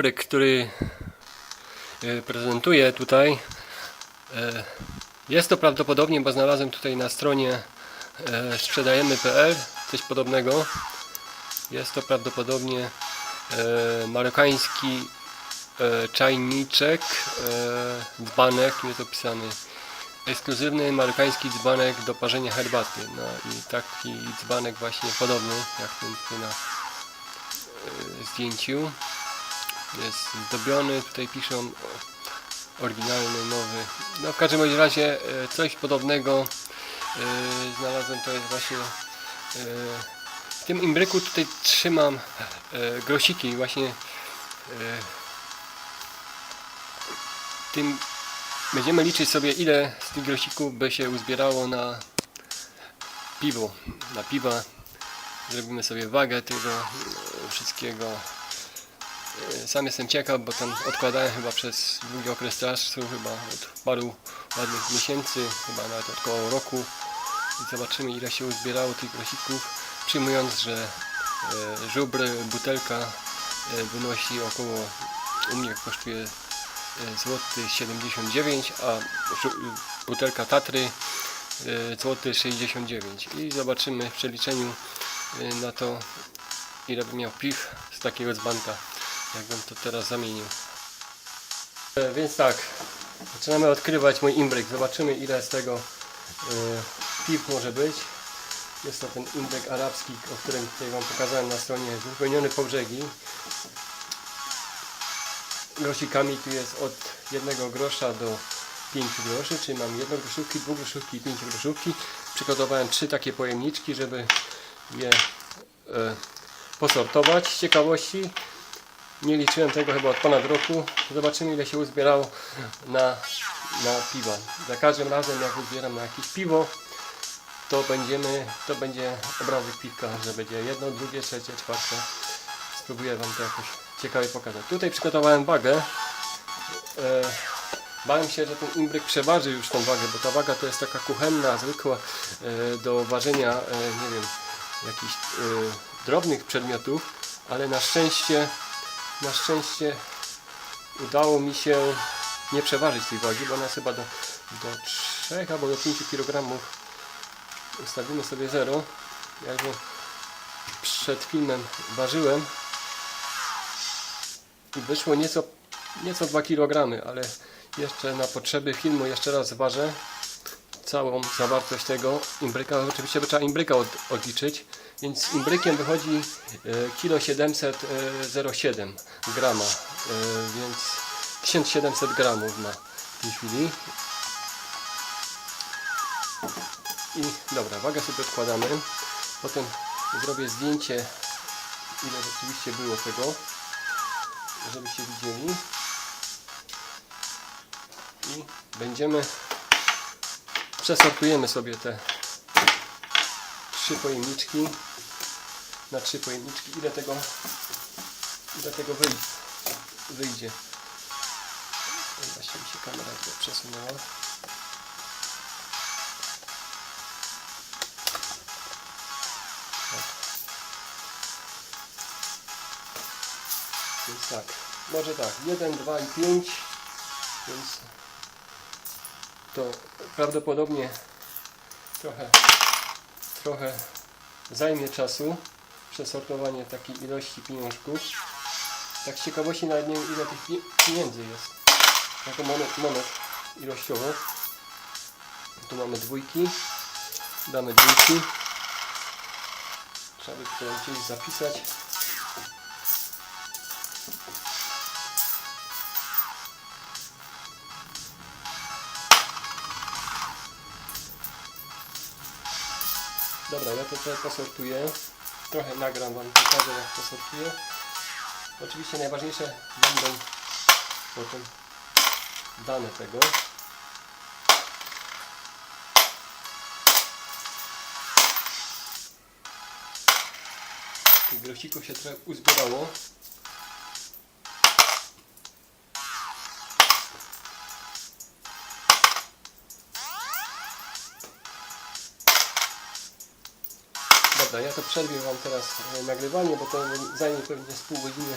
imbryk, który e, prezentuję tutaj, e, jest to prawdopodobnie, bo znalazłem tutaj na stronie e, sprzedajemy.pl coś podobnego. Jest to prawdopodobnie marokański czajniczek, dzbanek, tu jest opisany ekskluzywny marokański dzbanek do parzenia herbaty. No i taki dzbanek właśnie podobny jak ten tutaj na zdjęciu. Jest zdobiony, tutaj piszą o- oryginalny, nowy. No w każdym razie e, coś podobnego e, znalazłem, to jest właśnie e, w tym imbryku tutaj trzymam grosiki właśnie tym będziemy liczyć sobie ile z tych grosików by się uzbierało na piwo, na piwa. Zrobimy sobie wagę tego wszystkiego sam jestem ciekaw, bo tam odkładałem chyba przez długi okres czasu, chyba od paru ładnych miesięcy, chyba nawet około roku. I zobaczymy ile się uzbierało tych grosików, przyjmując, że e, żubr, butelka e, wynosi około, u mnie kosztuje złoty 79, a butelka Tatry złoty 69 i zobaczymy w przeliczeniu na to ile by miał piw z takiego dzbanka jakbym to teraz zamienił. E, więc tak zaczynamy odkrywać mój imbryk. Zobaczymy ile z tego e, piw może być. Jest to ten imbryk arabski o którym tutaj wam pokazałem na stronie. Wypełniony po brzegi. Grosikami tu jest od jednego grosza do 5 groszy, czyli mam jedną groszówki, dwie groszówki i 5 groszówki. Przygotowałem trzy takie pojemniczki, żeby je e, posortować z ciekawości. Nie liczyłem tego chyba od ponad roku. Zobaczymy ile się uzbierało na, na piwa. Za każdym razem jak uzbieram na jakieś piwo, to będziemy, to będzie obrazek piwka, że będzie jedno, drugie, trzecie, czwarte. Spróbuję Wam to jakoś ciekawie pokazać. Tutaj przygotowałem wagę. E, bałem się, że ten imbryk przeważy już tą wagę, bo ta waga to jest taka kuchenna, zwykła e, do ważenia, e, nie wiem, jakichś e, drobnych przedmiotów, ale na szczęście, na szczęście udało mi się nie przeważyć tej wagi, bo ona jest chyba do, do 3 albo do 5 kg. Ustawimy sobie 0. Ja go przed filmem ważyłem i wyszło nieco, nieco 2 kg, ale jeszcze na potrzeby filmu jeszcze raz ważę całą zawartość tego imbryka. Oczywiście trzeba imbryka od, odliczyć, więc imbrykiem wychodzi e, kilo 707 grama, e, więc 1700 gramów na tej chwili. I dobra, wagę sobie odkładamy. Potem zrobię zdjęcie, ile rzeczywiście było tego, żebyście widzieli. I będziemy, przesortujemy sobie te trzy pojemniczki na trzy pojemniczki. Ile tego, ile tego wyjdzie? Właśnie mi się kamera przesunęła. Więc tak, może tak, 1, 2 i 5, więc to prawdopodobnie trochę, trochę zajmie czasu przesortowanie takiej ilości pieniążków. Tak z ciekawości nawet nie wiem ile tych pi- pieniędzy jest. Jako monet, monet ilościowo. Tu mamy dwójki, damy dwójki. Trzeba by to gdzieś zapisać. Dobra, ja to trochę posortuję. Trochę nagram Wam, pokażę jak to sortuję. Oczywiście najważniejsze będą potem dane tego. Tych grosików się trochę uzbierało. Ja to przerwię Wam teraz e, nagrywanie, bo to zajmie pewnie z pół godziny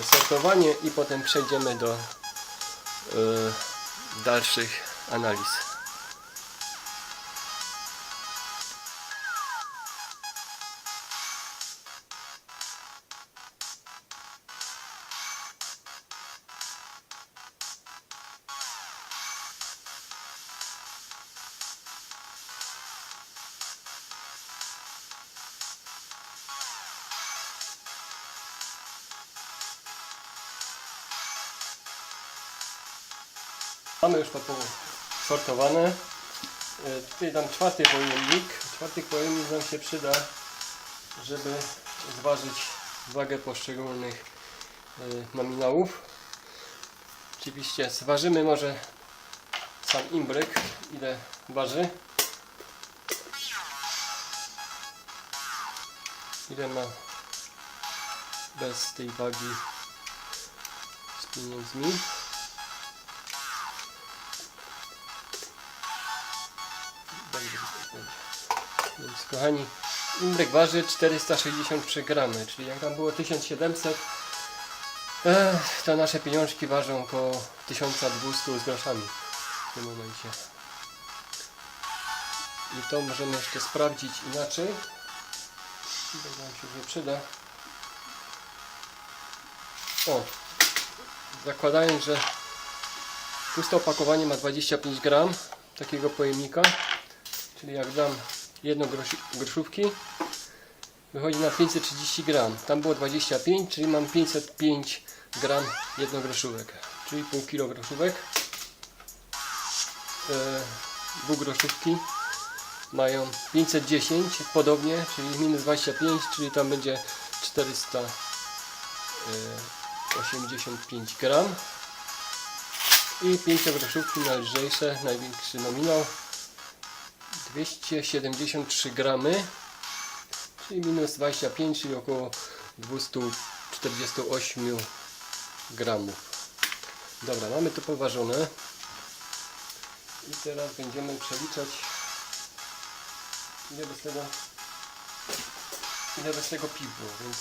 e, sortowanie i potem przejdziemy do e, dalszych analiz. Mamy już to sortowane. E, Tutaj dam czwarty pojemnik. Czwarty pojemnik nam się przyda, żeby zważyć wagę poszczególnych e, nominałów. Oczywiście zważymy może sam imbryk, ile waży. Ile ma bez tej wagi z pieniędzmi. Kochani, indyk waży 463 gramy, czyli jak tam było 1700, eh, to nasze pieniążki ważą około 1200 z groszami w tym momencie. I to możemy jeszcze sprawdzić inaczej. To nam się nie przyda. O, zakładając, że puste opakowanie ma 25 gram takiego pojemnika, czyli jak dam groszy, groszówki, wychodzi na 530 gram. Tam było 25, czyli mam 505 gram jednogroszówek, czyli pół kilo groszówek. E, dwugroszówki mają 510, podobnie, czyli minus 25, czyli tam będzie 485 gram. I 5 groszówki najlżejsze, największy nominał 273 gramy, czyli minus 25, czyli około 248 gramów. Dobra, mamy to poważone. I teraz będziemy przeliczać ile bez tego ile bez tego piwu, więc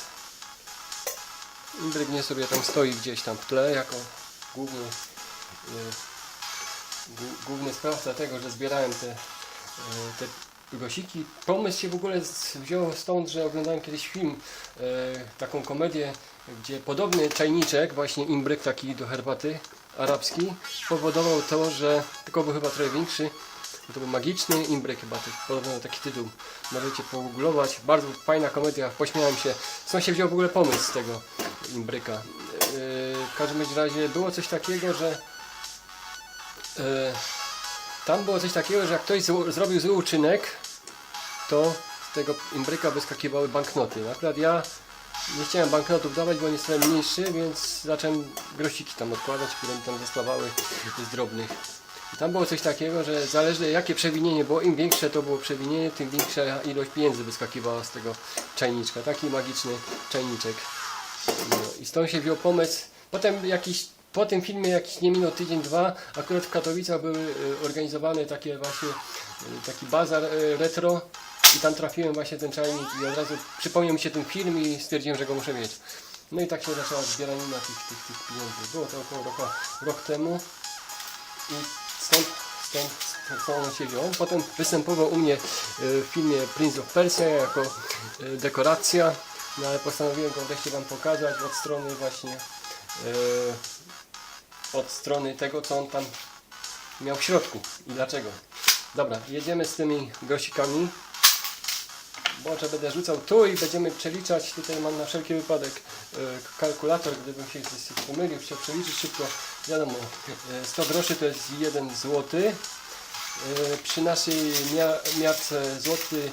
sobie tam stoi gdzieś tam w tle jako główny y, głó- główny sprawca tego, że zbierałem te, te gosiki. Pomysł się w ogóle wziął stąd, że oglądałem kiedyś film, y, taką komedię, gdzie podobny czajniczek, właśnie imbryk taki do herbaty arabski, powodował to, że tylko był chyba trochę większy, to był magiczny imbryk chyba, podobno taki tytuł. Możecie pogooglować. Bardzo fajna komedia, pośmiałem się. Skąd się wziął w ogóle pomysł z tego imbryka? Yy, w każdym razie było coś takiego, że tam było coś takiego, że jak ktoś zło, zrobił zły uczynek, to z tego imbryka wyskakiwały banknoty. Akurat ja nie chciałem banknotów dawać, bo on jest trochę mniejszy, więc zacząłem grosiki tam odkładać, które mi tam zostawały z drobnych. I tam było coś takiego, że zależy jakie przewinienie było, im większe to było przewinienie, tym większa ilość pieniędzy wyskakiwała z tego czajniczka. Taki magiczny czajniczek. No, I stąd się wziął pomysł. Potem jakiś, po tym filmie jakiś nie minął tydzień, dwa, akurat w Katowicach były y, organizowane takie właśnie, y, taki bazar y, retro i tam trafiłem właśnie ten czajnik i od razu przypomniał mi się ten film i stwierdziłem, że go muszę mieć. No i tak się zaczęła zbieranina tych, tych, tych pieniędzy. Było to około roku, rok temu i stąd, stąd, stąd on się wziął. Potem występował u mnie w filmie Prince of Persia jako dekoracja, no ale postanowiłem go wreszcie Wam pokazać od strony właśnie od strony tego, co on tam miał w środku i dlaczego. Dobra, jedziemy z tymi grosikami. Może będę rzucał tu i będziemy przeliczać. Tutaj mam na wszelki wypadek e, kalkulator, gdybym się pomylił, chciał przeliczyć szybko. Wiadomo, e, 100 groszy to jest 1 złoty. E, Przy naszej mia- miarce złoty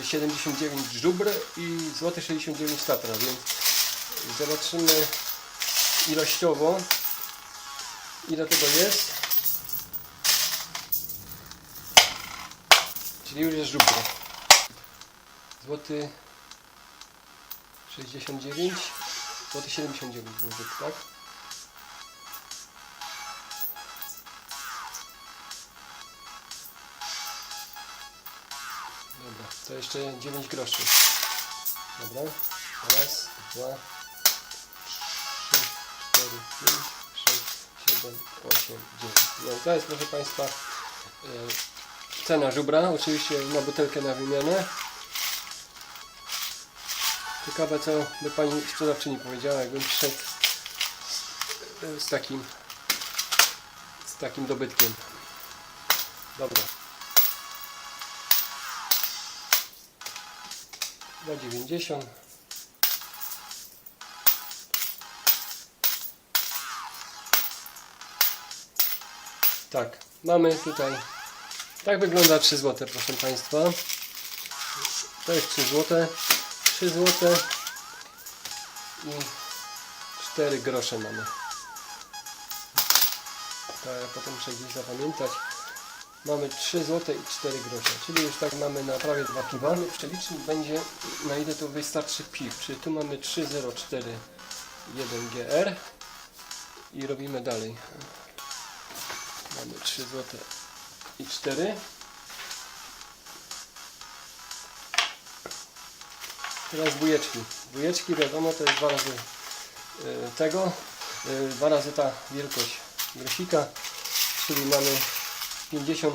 e, 79 żubr i złoty 69 tatra, więc zobaczymy ilościowo ile tego jest. Czyli już jest żubr. Złoty 69, złoty 79 był tak? Dobra, to jeszcze 9 groszy. Dobra, raz, dwa, trzy, 5, 6, 7, 8, 9. No to jest proszę Państwa e, cena żubra, oczywiście na butelkę na wymianę. Ciekawe co by Pani sprzedawczyni powiedziała, jakbym przyszedł z, z takim z takim dobytkiem. Dobra. 2,90 Tak, mamy tutaj. Tak wygląda 3 zł proszę Państwa. To jest 3 zł 3 zł i 4 grosze mamy. To ja potem muszę gdzieś zapamiętać. Mamy 3 zł i 4 grosze czyli już tak mamy na prawie 2 piwa. Przelicznik będzie na ile to wystarczy piw. Czyli tu mamy 304 1 GR i robimy dalej mamy 3 zł i 4 teraz bujeczki. Bujeczki wiadomo to jest dwa razy y, tego. Y, dwa razy ta wielkość grosika czyli mamy 50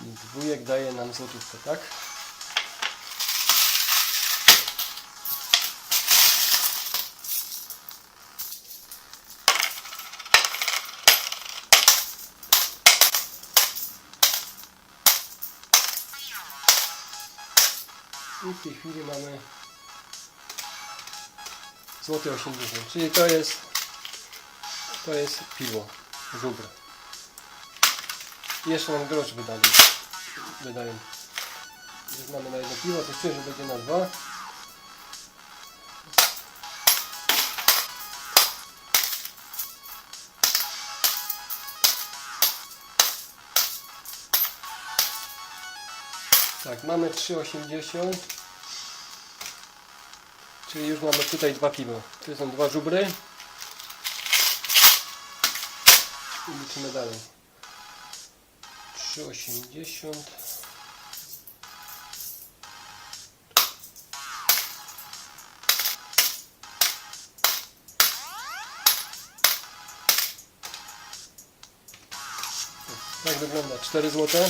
dwójek daje nam złotówkę tak I w tej chwili mamy złoty 80, czyli to jest to jest piwo, żubr. Jeszcze nam grosz wydali, wydają. Już mamy na jedno piwo, to czuję, że będzie na dwa. Tak, mamy 3,80 Czyli już mamy tutaj dwa piwa. Tu są dwa żubry. I liczymy dalej. 3,80 Tak wygląda. 4 zł.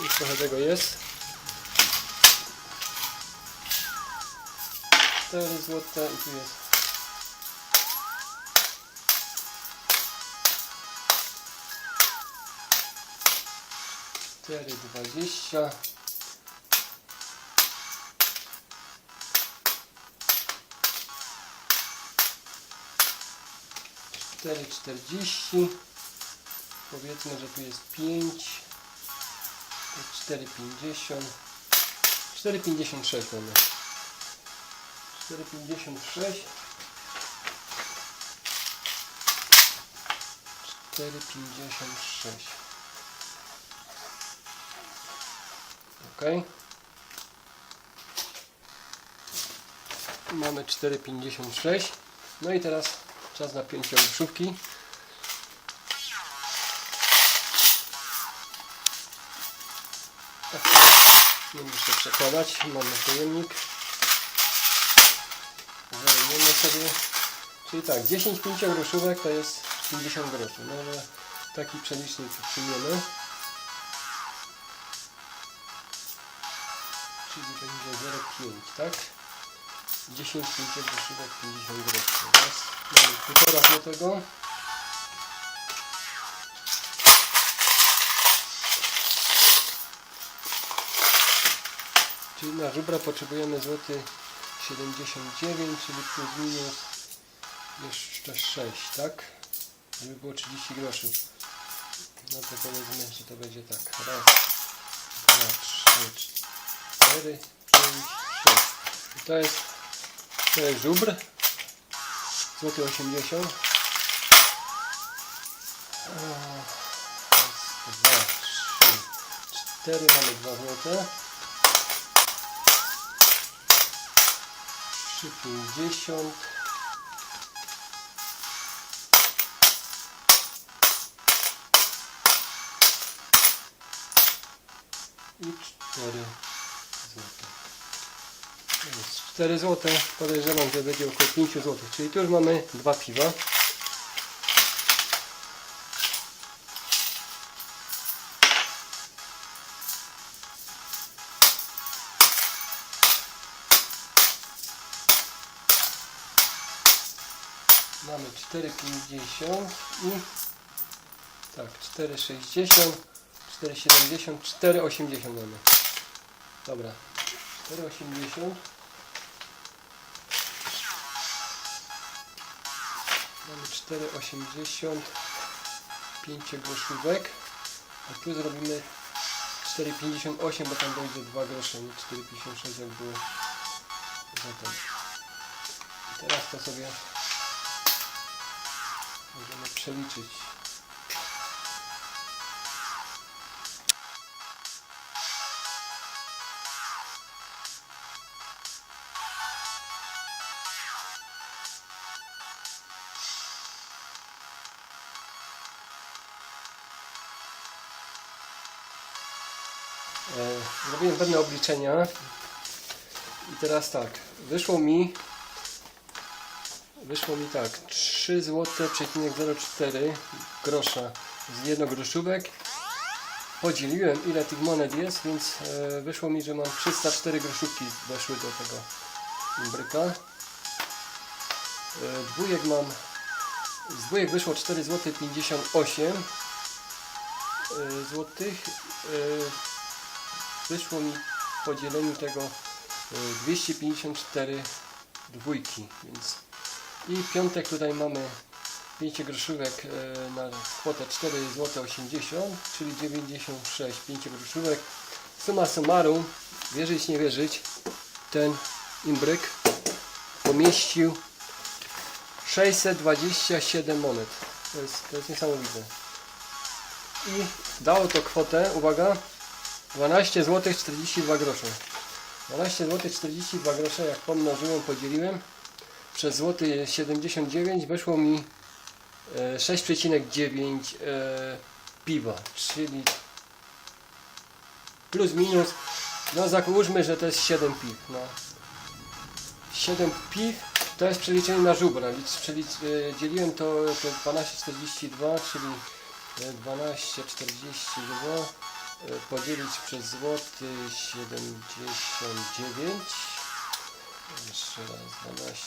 Już trochę tego jest. 4 zł i tu jest. Cztery dwadzieścia. Cztery czterdzieści. Powiedzmy, że tu jest pięć. Cztery pięćdziesiąt. Cztery pięćdziesiąt sześć 4,56 4,56 ok mamy 4,56 no i teraz czas na pięcie ogróżówki Tak, nie muszę przekładać mamy pojemnik Czyli tak, 10 pięciogroszówek to jest 50 groszy. Może taki przelicznik przyjmiemy. Czyli będzie 0,5, tak? 10 pięciogroszówek 50 groszy. Raz, mamy półtora złotego. Czyli na żubra potrzebujemy złoty 79, czyli plus minus jeszcze 6, tak? Żeby było 30 groszy. No to powiedzmy, że to będzie tak. Raz, dwa, trzy, cztery, pięć, sześć. I to jest, to jest żubr. Złoty 80. Raz, dwa, trzy, cztery. Mamy dwa złote. 3,50 i 4 złote. Jest 4 złote. Podejrzewam, że będzie około 5 zł. Czyli tu już mamy dwa piwa. 4,50 i tak, 4,60, 4,70, 4,80 mamy. Dobra, 4,80. Mamy 4,80 5 groszówek, a tu zrobimy 4,58, bo tam dojdzie 2 grosze, nie 4,56 jak było zatem. Teraz to sobie możemy przeliczyć. E, Zrobiłem pewne obliczenia i teraz tak, wyszło mi wyszło mi tak 3 zł 04 grosza z jednogroszówek podzieliłem ile tych monet jest, więc e, wyszło mi, że mam 304 groszówki weszły do tego imbryka e, dwójek mam z dwójek wyszło 4 zł 58 złotych e, wyszło mi w podzieleniu tego y, 254 dwójki, więc i piątek tutaj mamy 5 groszówek y, na kwotę 4 zł 80, czyli 96 5 groszówek. Suma summarum, wierzyć nie wierzyć, ten imbryk pomieścił 627 monet. To jest, to jest niesamowite. I dało to kwotę, uwaga, 12 zł 42 grosze. 12 zł 42 grosze, jak pomnożyłem, podzieliłem przez złoty 79 weszło mi e, 6,9 e, piwa, czyli plus minus, no załóżmy, że to jest 7 piw. No. 7 piw to jest przeliczenie na żubra, przelicz, e, dzieliłem to, to 12,42, czyli e, 12,42 e, podzielić przez złoty 79 jeszcze raz 12,42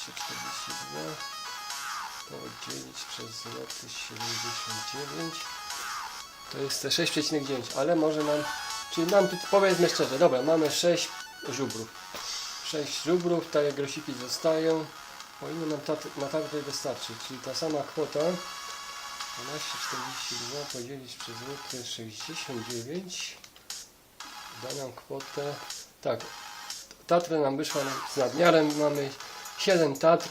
podzielić przez złoty 79 to jest te 6,9 ale może nam czyli nam tu powiedzmy szczerze dobra mamy 6 żubrów. 6 żubrów te grosiki zostają. Powinno nam ta, na tak tutaj wystarczyć czyli ta sama kwota 12,42 podzielić przez złoty 69 da nam kwotę tak Tatry nam wyszła z nadmiarem. Mamy 7 Tatr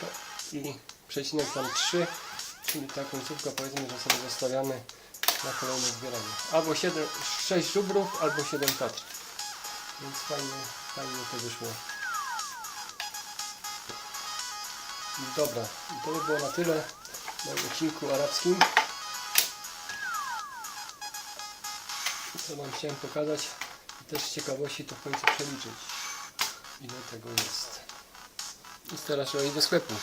i przecinek tam 3 czyli ta końcówka powiedzmy, że sobie zostawiamy na kolejne zbieranie. Albo 7, 6 żubrów albo 7 Tatr. Więc fajnie, fajnie to wyszło. Dobra, to by było na tyle w odcinku arabskim. Co Wam chciałem pokazać i też z ciekawości to w końcu przeliczyć ile tego jest. I teraz trzeba iść do sklepu.